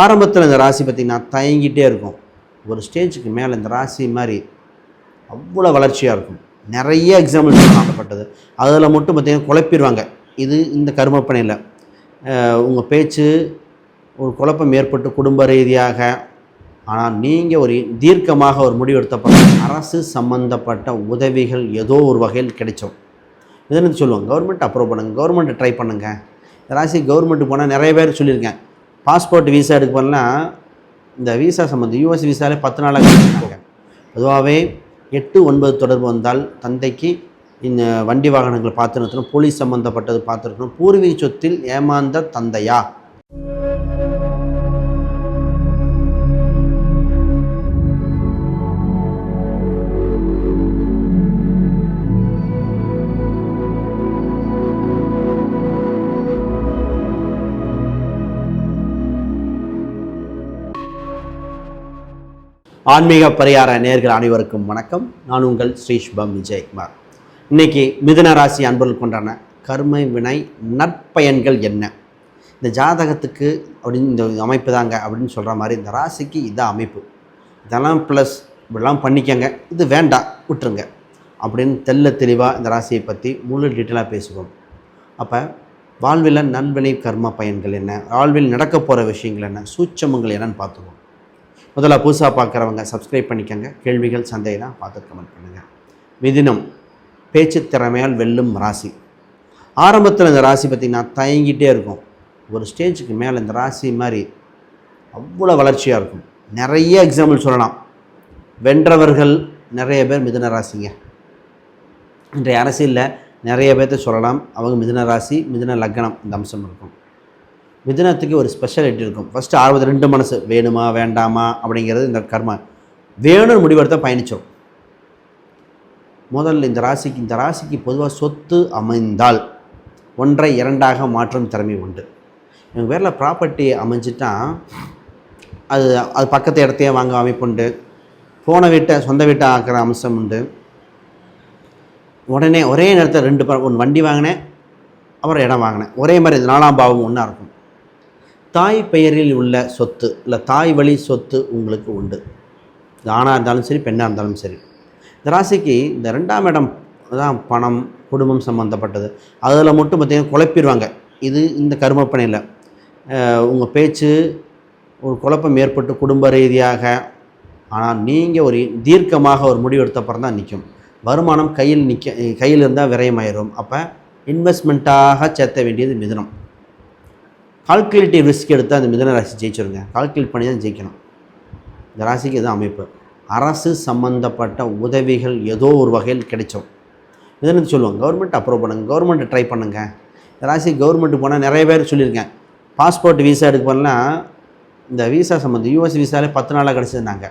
ஆரம்பத்தில் இந்த ராசி பார்த்திங்கன்னா தயங்கிட்டே இருக்கும். ஒரு ஸ்டேஜுக்கு மேலே இந்த ராசி மாதிரி அவ்வளோ வளர்ச்சியாக இருக்கும். நிறைய எக்ஸாம்பிள் சொல்லப்பட்டது அதில் மட்டும் பார்த்திங்கன்னா குழப்பிடுவாங்க. இது இந்த கருமப்பனையில் உங்கள் பேச்சு ஒரு குழப்பம் ஏற்பட்டு குடும்ப ரீதியாக ஆனால் நீங்கள் ஒரு தீர்க்கமாக ஒரு முடிவெடுத்தப்பட்ட அரசு சம்பந்தப்பட்ட உதவிகள் ஏதோ ஒரு வகையில் கிடைச்சோம். இதுன்னு சொல்லுவாங்க. கவர்மெண்ட் அப்ரூவ் பண்ணுங்கள் கவர்மெண்ட்டை ட்ரை பண்ணுங்கள் ராசி கவர்மெண்ட்டு போனால் நிறைய பேர் சொல்லியிருக்கேன். பாஸ்போர்ட் வீசா எடுக்க போனால் இந்த வீசா சம்மந்தம் யூஎஸ் வீசாலே பத்து நாளாக கிடைச்சாங்க பொதுவாகவே எட்டு ஒன்பது தொடர்பு வந்தால் தந்தைக்கு இந்த வண்டி வாகனங்கள் பார்த்து நிறுத்தணும் போலீஸ் சம்மந்தப்பட்டது பார்த்துருக்கணும். பூர்வீக சொத்தில் ஏமாந்த தந்தையா? ஆன்மீக பரிகார நேர்கள் அனைவருக்கும் வணக்கம். நான் உங்கள் ஸ்ரீ சுபம் விஜயகுமார். இன்னைக்கு மிதுன ராசி அன்பர்கள் கொண்டான கர்ம வினை நற்பயன்கள் என்ன? இந்த ஜாதகத்துக்கு அப்படின்னு இந்த அமைப்பு தாங்க அப்படின்னு சொல்கிற மாதிரி இந்த ராசிக்கு இதான் அமைப்பு. இதெல்லாம் ப்ளஸ் இப்படிலாம் பண்ணிக்கங்க. இது வேண்டாம் விட்டுருங்க. அப்படின்னு தெல்ல தெளிவாக இந்த ராசியை பற்றி முழு டீட்டெயிலாக பேசுவோம். அப்போ வாழ்வில் நல்வினை கர்ம பயன்கள் என்ன? வாழ்வில் நடக்க போகிற விஷயங்கள் என்ன? சூட்சமங்கள் என்னன்னு பார்த்துக்குவோம். முதல்ல புதுசாக பார்க்குறவங்க சப்ஸ்கிரைப் பண்ணிக்கோங்க. கேள்விகள் சந்தேகம் பார்த்து கமெண்ட் பண்ணுங்கள் மிதினம் பேச்சு திறமையால் வெல்லும் ராசி. ஆரம்பத்தில் இந்த ராசி பார்த்திங்கன்னா தயங்கிட்டே இருக்கும். ஒரு ஸ்டேஜுக்கு மேலே இந்த ராசி மாதிரி அவ்வளோ வளர்ச்சியாக இருக்கும். நிறைய எக்ஸாம்பிள் சொல்லலாம். வென்றவர்கள் நிறைய பேர் மிதுன ராசிங்க. இன்றைய அரசியலில் நிறைய பேர்த்த சொல்லலாம். அவங்க மிதுன ராசி மிதுன லக்னம் இந்த அம்சம் இருக்கும். மிதனத்துக்கு ஒரு ஸ்பெஷாலிட்டி இருக்கும். ஃபஸ்ட்டு ஆர்வத்து ரெண்டு மனசு வேணுமா வேண்டாமா அப்படிங்கிறது இந்த கர்மா. வேணும்னு முடிவெடுத்த பயணிச்சிடும் முதல்ல இந்த ராசிக்கு இந்த ராசிக்கு பொதுவாக சொத்து அமைந்தால் ஒன்றை இரண்டாக மாற்றும் திறமை உண்டு. எங்கள் பேரில் ப்ராப்பர்ட்டி அமைஞ்சிட்டா அது அது பக்கத்து இடத்தையே வாங்க அமைப்புண்டு போன வீட்டை சொந்த வீட்டை ஆக்கிற அம்சம் உண்டு. உடனே ஒரே நேரத்தில் ரெண்டு ப ஒன்று வண்டி வாங்கினேன் அப்புறம் இடம் வாங்கினேன். ஒரே மாதிரி இது நாலாம் பாவம் ஒன்றா இருக்கும். தாய் பெயரில் உள்ள சொத்து இல்லை தாய் வழி சொத்து உங்களுக்கு உண்டு. இது ஆணாக இருந்தாலும் சரி பெண்ணாக இருந்தாலும் சரி. இந்த ராசிக்கு இந்த ரெண்டாம் இடம் தான் பணம் குடும்பம் சம்மந்தப்பட்டது அதில் மட்டும் பார்த்திங்கன்னா குழப்பிடுவாங்க. இது இந்த கருமப்பனையில் உங்கள் பேச்சு ஒரு குழப்பம் ஏற்பட்டு குடும்ப ரீதியாக ஆனால் நீங்கள் ஒரு தீர்க்கமாக ஒரு முடிவு எடுத்தப்புறம் தான் நிற்கும் வருமானம் கையில் நிற்க கையில் இருந்தால் விரயமாயிரும். அப்போ இன்வெஸ்ட்மெண்ட்டாக சேர்த்த வேண்டியது மிதனம். கால்குலேட்டிவ் ரிஸ்க் எடுத்து அந்த மிதன ராசி ஜெயிச்சிருங்க. கால்குலேட் பண்ணி தான் ஜெயிக்கணும். இந்த ராசிக்கு இதுதான் அமைப்பு. அரசு சம்மந்தப்பட்ட உதவிகள் ஏதோ ஒரு வகையில் கிடைச்சோம். இதுன்னு சொல்லுவாங்க. கவர்மெண்ட் அப்ரூவ் பண்ணுங்கள் கவர்மெண்ட்டை ட்ரை பண்ணுங்கள் இந்த ராசி கவர்மெண்ட்டு போனால் நிறைய பேர் சொல்லியிருக்கேன். பாஸ்போர்ட் விசா எடுக்க போனால் இந்த வீசா சம்மந்தம் யூஎஸ் வீசாலே பத்து நாளாக கிடச்சிருந்தாங்க.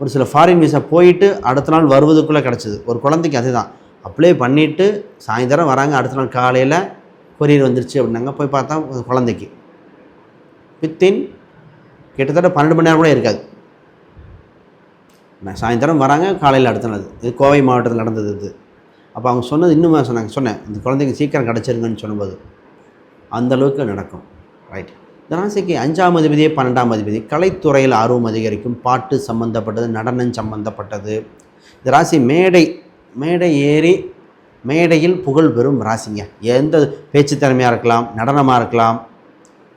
ஒரு சில ஃபாரின் வீசா போயிட்டு அடுத்த நாள் வருவதுக்குள்ளே கிடச்சிது. ஒரு குழந்தைக்கு அதுதான். அப்ளை பண்ணிவிட்டு சாயந்தரம் வராங்க. அடுத்த நாள் காலையில் கொரியர் வந்துருச்சு அப்படின்னாங்க. போய் பார்த்தா குழந்தைக்கு. வித்தின் கிட்டத்தட்ட பன்னெண்டு மணி நேரம் கூட இருக்காது. நான் சாயந்தரம் வராங்க காலையில் அடுத்த நாள் இது கோவை மாவட்டத்தில் நடந்தது இது. அப்போ அவங்க சொன்னது இன்னும் சொன்னாங்க சொன்னேன். இந்த குழந்தைங்க சீக்கிரம் கிடச்சிருங்கன்னு சொல்லும்போது அந்த அளவுக்கு நடக்கும். ரைட் இந்த ராசிக்கு அஞ்சாம் அதிபதியே பன்னெண்டாம் அதிபதி. கலைத்துறையில் ஆர்வம் அதிகரிக்கும். பாட்டு சம்மந்தப்பட்டது நடனம் சம்மந்தப்பட்டது இந்த ராசி மேடை மேடை ஏறி மேடையில் புகழ் பெறும் ராசிங்க. எந்த பேச்சு திறமையாக இருக்கலாம் நடனமாக இருக்கலாம்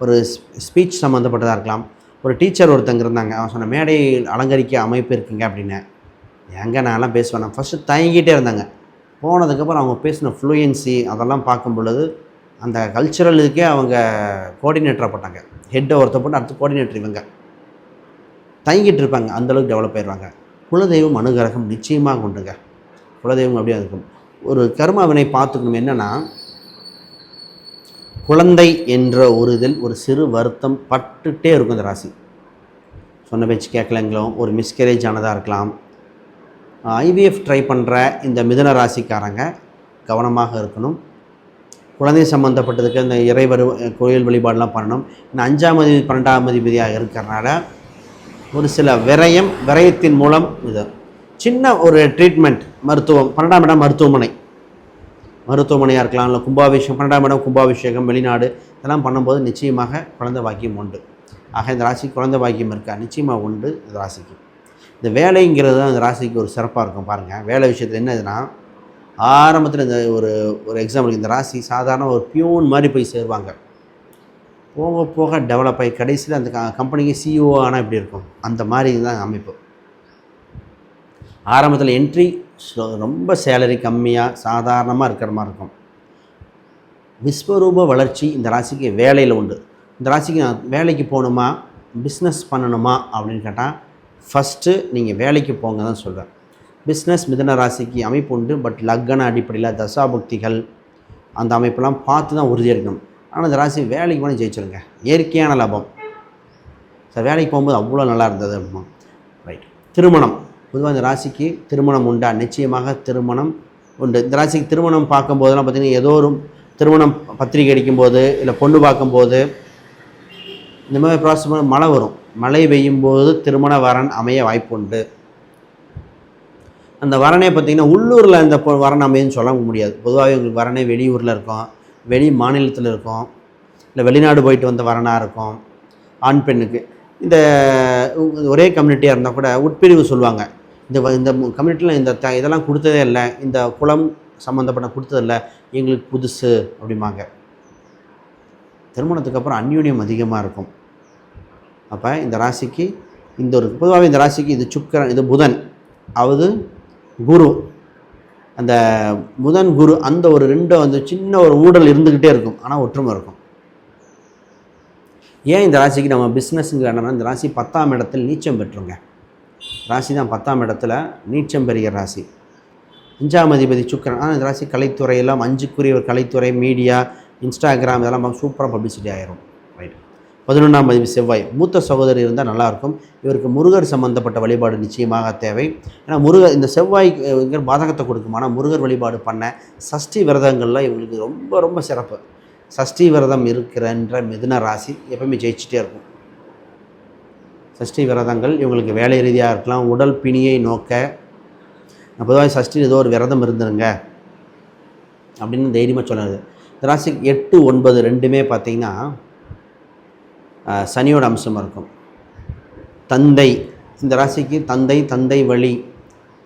ஒரு ஸ்பீச் சம்மந்தப்பட்டதாக இருக்கலாம். ஒரு டீச்சர் ஒருத்தங்க இருந்தாங்க. அவன் சொன்ன மேடையில் அலங்கரிக்க அமைப்பு இருக்குங்க அப்படின்னு. எங்கே நான்லாம் பேசுவேன். நான் ஃபஸ்ட்டு தயங்கிட்டே இருந்தாங்க. போனதுக்கப்புறம் அவங்க பேசின ஃப்ளூயன்சி அதெல்லாம் பார்க்கும் பொழுது அந்த கல்ச்சுரல் இதுக்கே அவங்க கோஆர்டினேட்டராக போட்டாங்க. ஹெட்டை ஒருத்த போட்டு அடுத்து கோஆர்டினேட்டர் இவங்க. தயங்கிட்டு இருப்பாங்க. அந்தளவுக்கு டெவலப் ஆயிடுவாங்க. குலதெய்வம் அனுகிரகம் நிச்சயமாக உண்டுங்க. குலதெய்வம் அப்படியே இருக்கும். ஒரு கர்மாவினை பார்த்துக்கணும். என்னென்னா குழந்தை என்ற ஒரு இதில் ஒரு சிறு வருத்தம் பட்டுட்டே இருக்கும் இந்த ராசி. சொன்ன பேச்சு கேட்கலங்களோ ஒரு மிஸ்கரேஜ் ஆனதாக இருக்கலாம். ஐவிஎஃப் ட்ரை பண்ணுற இந்த மிதன ராசிக்காரங்க கவனமாக இருக்கணும். குழந்தை சம்மந்தப்பட்டதுக்கு இந்த இறைவரு கோயில் வழிபாடெலாம் பண்ணணும். இந்த அஞ்சாம் அதிபதி பன்னெண்டாம் அதிபதியாக இருக்கிறனால ஒரு சில விரயம் விரயத்தின் மூலம் இது. சின்ன ஒரு ட்ரீட்மெண்ட் மருத்துவம் பன்னெண்டாம் இடம் மருத்துவமனை. மருத்துவமனையாக இருக்கலாம் இல்லை கும்பாபிஷேகம் பன்னெண்டாம் இடம் கும்பாபிஷேகம் வெளிநாடு இதெல்லாம் பண்ணும்போது நிச்சயமாக குழந்தை பாக்கியம் உண்டு. ஆக இந்த ராசி குழந்தை பாக்கியம் இருக்கா? நிச்சயமாக உண்டு இந்த ராசிக்கு. இந்த வேலைங்கிறது தான் இந்த ராசிக்கு ஒரு சிறப்பாக இருக்கும் பாருங்கள் வேலை விஷயத்தில் என்னதுன்னா ஆரம்பத்தில் இந்த ஒரு ஒரு எக்ஸாம்பிளுக்கு இந்த ராசி சாதாரண ஒரு பியூன் மாதிரி போய் சேருவாங்க. போக போக டெவலப் ஆகி கடைசியில் அந்த கம்பெனிக்கு சிஇஓ ஆனால் இப்படி இருக்கும்? அந்த மாதிரி தான் அமைப்பு. ஆரம்பத்தில் என்ட்ரி ரொம்ப சேலரி கம்மியாக சாதாரணமாக இருக்கிற மாதிரி இருக்கும். விஸ்வரூப வளர்ச்சி இந்த ராசிக்கு வேலையில் உண்டு. இந்த ராசிக்கு நான் வேலைக்கு போகணுமா பிஸ்னஸ் பண்ணணுமா அப்படின்னு கேட்டால் ஃபஸ்ட்டு நீங்கள் வேலைக்கு போங்க தான் சொல்கிறேன் பிஸ்னஸ் மிதன ராசிக்கு அமைப்பு உண்டு பட் லக்கண அடிப்படையில் தசாபக்திகள் அந்த அமைப்பெல்லாம் பார்த்து தான் உறுதியாக இருக்கணும் ஆனால் இந்த ராசி வேலைக்கு போனால் ஜெயிச்சிருங்க. இயற்கையான லாபம். சார் வேலைக்கு போகும்போது அவ்வளோ நல்லா இருந்தது அப்படிமா. ரைட் திருமணம். பொதுவாக இந்த ராசிக்கு திருமணம் உண்டா? நிச்சயமாக திருமணம் உண்டு. இந்த ராசிக்கு திருமணம் பார்க்கும்போதெல்லாம் பார்த்திங்கன்னா ஏதோ ஒரு திருமணம் பத்திரிகை அடிக்கும்போது இல்லை பொண்ணு பார்க்கும்போது இந்த மாதிரி ப்ராசஸ் மழை வரும். மழை பெய்யும் போது திருமண வரன் அமைய வாய்ப்பு உண்டு அந்த வரனே பார்த்திங்கன்னா உள்ளூரில் இந்த வரன் அமையன்னு சொல்ல முடியாது. பொதுவாகவே உங்களுக்கு வரனே வெளியூரில் இருக்கும். வெளி மாநிலத்தில் இருக்கும். இல்லை வெளிநாடு போயிட்டு வந்த வரனாக இருக்கும். ஆண் பெண்ணுக்கு. இந்த ஒரே கம்யூனிட்டியாக இருந்தால் கூட உட்பிரிவு சொல்லுவாங்க. இந்த இந்த கம்யூனிட்டியில் இந்த த இதெல்லாம் கொடுத்ததே இல்லை இந்த குளம் சம்மந்தப்பட்ட கொடுத்ததில்லை எங்களுக்கு புதுசு அப்படிம்பாங்க. திருமணத்துக்கு அப்புறம் அந்யூன்யம் அதிகமாக இருக்கும். அப்போ இந்த ராசிக்கு இந்த ஒரு பொதுவாகவே இந்த ராசிக்கு இது சுக்கிரன் இது புதன். அவது குரு. அந்த புதன் குரு அந்த ஒரு ரெண்டும் அந்த சின்ன ஒரு ஊடல் இருந்துக்கிட்டே இருக்கும். ஆனால் ஒற்றுமை இருக்கும். ஏன் இந்த ராசிக்கு நம்ம பிஸ்னஸுங்க இடம்னா இந்த ராசி பத்தாம் இடத்தில் நீச்சம் பெற்றுங்க. ராசி தான் பத்தாம் இடத்துல நீச்சம் பெறுகிற ராசி. அஞ்சாம் அதிபதி சுக்கரன். ஆனால் இந்த ராசி கலைத்துறை எல்லாம் அஞ்சுக்குரியவர் கலைத்துறை மீடியா இன்ஸ்டாகிராம் இதெல்லாம் சூப்பராக பப்ளிசிட்டி ஆயிரும். ரைட் பதினொன்றாம் பதிவு செவ்வாய். மூத்த சகோதரி இருந்தால் நல்லாயிருக்கும். இவருக்கு முருகர் சம்பந்தப்பட்ட வழிபாடு நிச்சயமாக தேவை. ஏன்னா முருகர் இந்த செவ்வாய்க்கு பாதகத்தை கொடுக்கும். ஆனால் முருகர் வழிபாடு பண்ண சஷ்டி விரதங்களில் இவங்களுக்கு ரொம்ப ரொம்ப சிறப்பு. சஷ்டி விரதம் இருக்கிறன்ற மிதுன ராசி எப்பவுமே ஜெயிச்சுட்டே இருக்கும். சஷ்டி விரதங்கள் இவங்களுக்கு வேலை ரீதியாக இருக்கலாம். உடல் பிணியை நோக்க பொதுவாக சஷ்டி ஏதோ ஒரு விரதம் இருந்துருங்க அப்படின்னு தைரியமாக சொல்லுது இந்த ராசிக்கு எட்டு ஒன்பது ரெண்டுமே பார்த்தீங்கன்னா சனியோட அம்சம் இருக்கும். தந்தை இந்த ராசிக்கு தந்தை தந்தை வழி.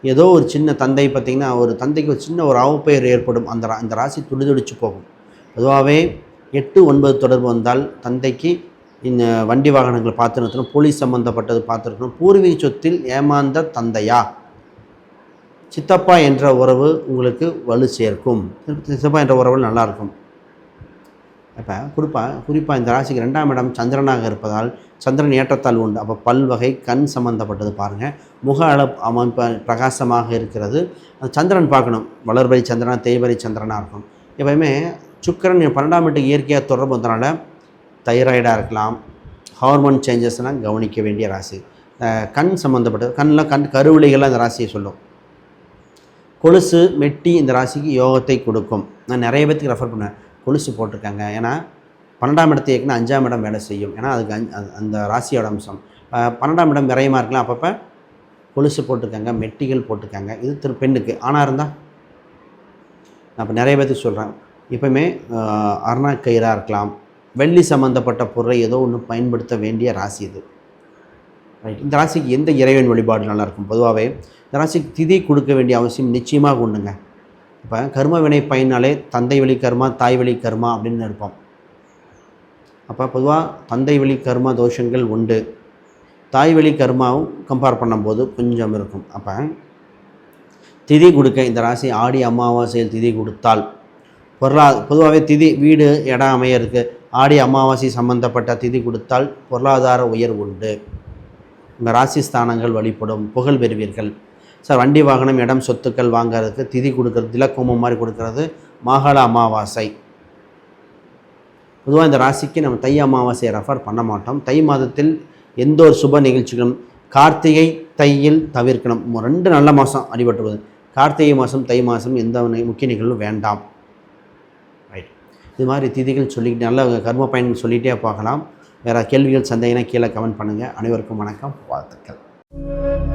ஏதோ ஒரு சின்ன தந்தை பார்த்திங்கன்னா ஒரு தந்தைக்கு ஒரு சின்ன ஒரு அவப்பெயர் ஏற்படும். அந்த ரா- அந்த ராசி துடிதுடிச்சு போகும். பொதுவாகவே எட்டு ஒன்பது தொடர்பு வந்தால் தந்தைக்கு இந்த வண்டி வாகனங்கள் பார்த்து நிறுத்தணும் போலீஸ் சம்மந்தப்பட்டது பார்த்துருக்கணும். பூர்வீக சொத்தில் ஏமாந்த தந்தையா? சித்தப்பா என்ற உறவு உங்களுக்கு வலு சேர்க்கும். சித்தப்பா என்ற உறவு நல்லாயிருக்கும் அப்போ குறிப்பாக குறிப்பாக இந்த ராசிக்கு ரெண்டாம் இடம் சந்திரனாக இருப்பதால் சந்திரன் ஏற்றத்தால் உண்டு. அப்போ பல்வகை கண் சம்பந்தப்பட்டது பாருங்கள் முக அள அமைப்பு பிரகாசமாக இருக்கிறது. அந்த சந்திரன் பார்க்கணும். வளர்பரி சந்திரனா தேய்வரி சந்திரனாக இருக்கும். எப்பயுமே சுக்கிரன் பன்னெண்டாம் வீட்டுக்கு இயற்கையாக தொடர்பு வந்தனால தைராய்டாக இருக்கலாம் ஹார்மோன் சேஞ்சஸ்லாம் கவனிக்க வேண்டிய ராசி. கண் சம்மந்தப்பட்டது கண்ணில் கண் கருவிழிகள்லாம் இந்த ராசியை சொல்லும். கொலுசு மெட்டி இந்த ராசிக்கு யோகத்தை கொடுக்கும். நான் நிறைய பேத்துக்கு ரெஃபர் பண்ணேன் கொலுசு போட்டிருக்காங்க. ஏன்னா பன்னெண்டாம் இடத்தை இயக்குனா அஞ்சாம் இடம் வேலை செய்யும். ஏன்னா அதுக்கு அஞ்சு அந்த- ராசியோட அம்சம். பன்னெண்டாம் இடம் விரையமாக இருக்கலாம். அப்பப்போ கொலுசு போட்டிருக்காங்க மெட்டிகள் போட்டிருக்காங்க. இது திரு பெண்ணுக்கு. ஆனால் இருந்தால் நான் இப்போ நிறைய பேத்துக்கு சொல்கிறேன் இப்போவுமே அருணா கயிறாக இருக்கலாம். வெள்ளி சம்மந்தப்பட்ட பொருளை ஏதோ ஒன்று பயன்படுத்த வேண்டிய ராசி இது. ரைட் இந்த ராசிக்கு எந்த இறைவன் வழிபாடு நல்லா இருக்கும் பொதுவாகவே இந்த ராசிக்கு திதி கொடுக்க வேண்டிய அவசியம் நிச்சயமாக உண்டுங்க. இப்போ கர்ம வினை பயனாலே தந்தை வழி கர்மா தாய் வழி கர்மா அப்படின்னு இருப்போம். அப்போ பொதுவாக தந்தை வழி கர்மா தோஷங்கள் உண்டு. தாய் வழி கர்மாவும் கம்பேர் பண்ணும்போது கொஞ்சம் இருக்கும். அப்போ திதி கொடுக்க இந்த ராசி ஆடி அமாவாசையில் திதி கொடுத்தால் பொருளா பொதுவாகவே திதி வீடு இடம் அமையருக்கு ஆடி அமாவாசை சம்பந்தப்பட்ட திதி கொடுத்தால் பொருளாதார உயர்வு உண்டு. உங்கள் ராசி ஸ்தானங்கள் வழிபடும் புகழ் பெறுவீர்கள். சார் வண்டி வாகனம் இடம் சொத்துக்கள் வாங்கிறதுக்கு திதி கொடுக்கறது திலக்கோமம் மாதிரி கொடுக்கறது மாகாள அமாவாசை. பொதுவாக இந்த ராசிக்கு நம்ம தை அமாவாசையை ரெஃபர் பண்ண மாட்டோம். தை மாதத்தில் எந்த ஒரு சுப நிகழ்ச்சிகளும் கார்த்திகை தையில் தவிர்க்கணும். ரெண்டு நல்ல மாதம் அடிபட்டுருவது கார்த்திகை மாதம் தை மாதம் எந்த முக்கிய நிகழ்வும் வேண்டாம். இது மாதிரி திதிகள் சொல்லிக்கிட்டு நல்ல கர்ம பயணம் சொல்லிகிட்டே பார்க்கலாம் வேறு கேள்விகள் சந்தேகம்னா கீழே கமெண்ட் பண்ணுங்கள் அனைவருக்கும் வணக்கம். வாழ்த்துக்கள்.